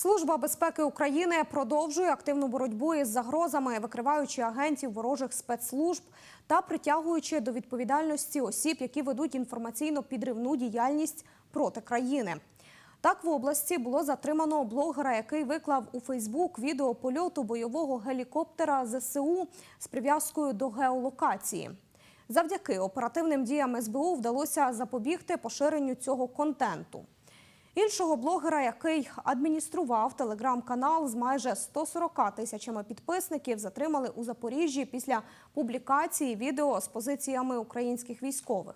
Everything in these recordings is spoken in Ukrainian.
Служба безпеки України продовжує активну боротьбу із загрозами, викриваючи агентів ворожих спецслужб та притягуючи до відповідальності осіб, які ведуть інформаційно-підривну діяльність проти країни. Так в області було затримано блогера, який виклав у Фейсбук відео польоту бойового гелікоптера ЗСУ з прив'язкою до геолокації. Завдяки оперативним діям СБУ вдалося запобігти поширенню цього контенту. Іншого блогера, який адміністрував телеграм-канал з майже 140 тисячами підписників, затримали у Запоріжжі після публікації відео з позиціями українських військових.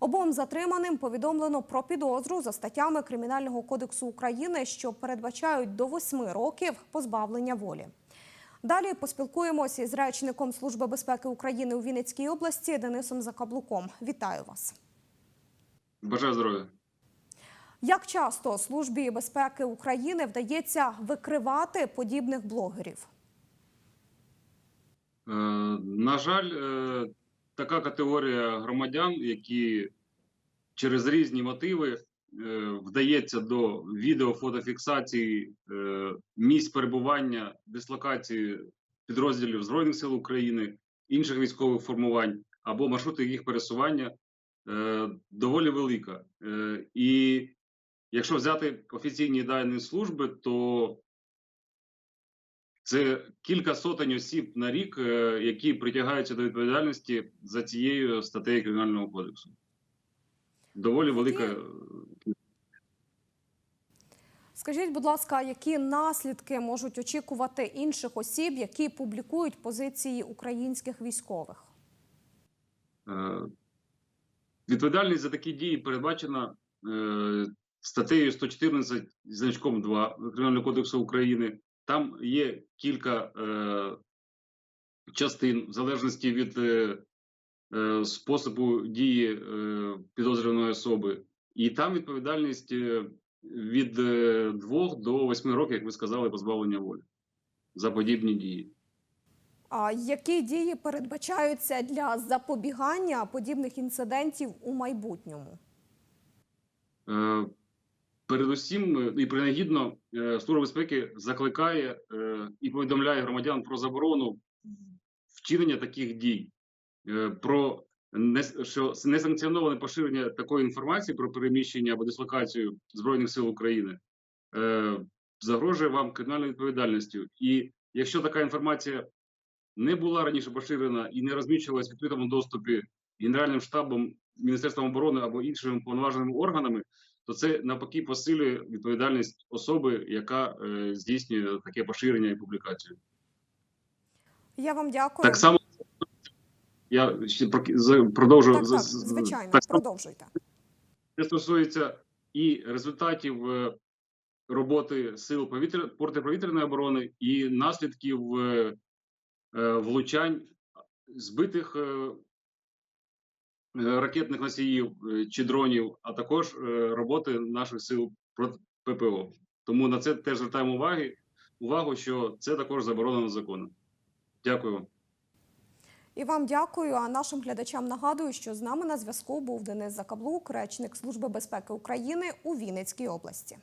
Обом затриманим повідомлено про підозру за статтями Кримінального кодексу України, що передбачають до восьми років позбавлення волі. Далі поспілкуємося із речником Служби безпеки України у Вінницькій області Денисом Закаблуком. Вітаю вас. Бажаю здоров'я. Як часто Службі безпеки України вдається викривати подібних блогерів? Е, на жаль, е, така категорія громадян, які через різні мотиви е, вдається до відео-фотофіксації місць перебування, дислокації підрозділів Збройних сил України, інших військових формувань або маршрути їх пересування, доволі велика. І якщо взяти офіційні дані служби, то це кілька сотень осіб на рік, е, які притягаються до відповідальності за цією статтею Кримінального кодексу. Доволі велика. Скажіть, будь ласка, які наслідки можуть очікувати інших осіб, які публікують позиції українських військових? е, Відповідальність за такі дії передбачена е, статтею 114 значком 2 Кримінального кодексу України. Там є кілька е, частин в залежності від е, е, способу дії е, підозрюваної особи, і там відповідальність е, від е, 2 до 8 років, як ви сказали, позбавлення волі за подібні дії. А які дії передбачаються для запобігання подібних інцидентів у майбутньому? Е, Передусім е, і принагідно е, Служба безпеки закликає е, і повідомляє громадян про заборону вчинення таких дій, про не- що несанкціоноване поширення такої інформації про переміщення або дислокацію збройних сил України загрожує вам кримінальною відповідальністю. І якщо така інформація не була раніше поширена і не розміщувалась в відкритому доступі Генеральним штабом Міністерством оборони або іншими повноваженими органами, то це навпаки посилює відповідальність особи, яка е, здійснює таке поширення і публікацію. Я вам дякую. Так само я ще продовжу так, так, звичайно, так продовжуйте. Це стосується і результатів е, роботи сил повітря протиповітряної оборони, і наслідків е, е, влучань збитих ракетних носіїв е, чи дронів, а також е, роботи наших сил проти ППО. Тому на це теж звертаємо уваги, увагу, що це також заборонено законом. Дякую. І вам дякую. А нашим глядачам нагадую, що з нами на зв'язку був Денис Закаблук, речник Служби безпеки України у Вінницькій області.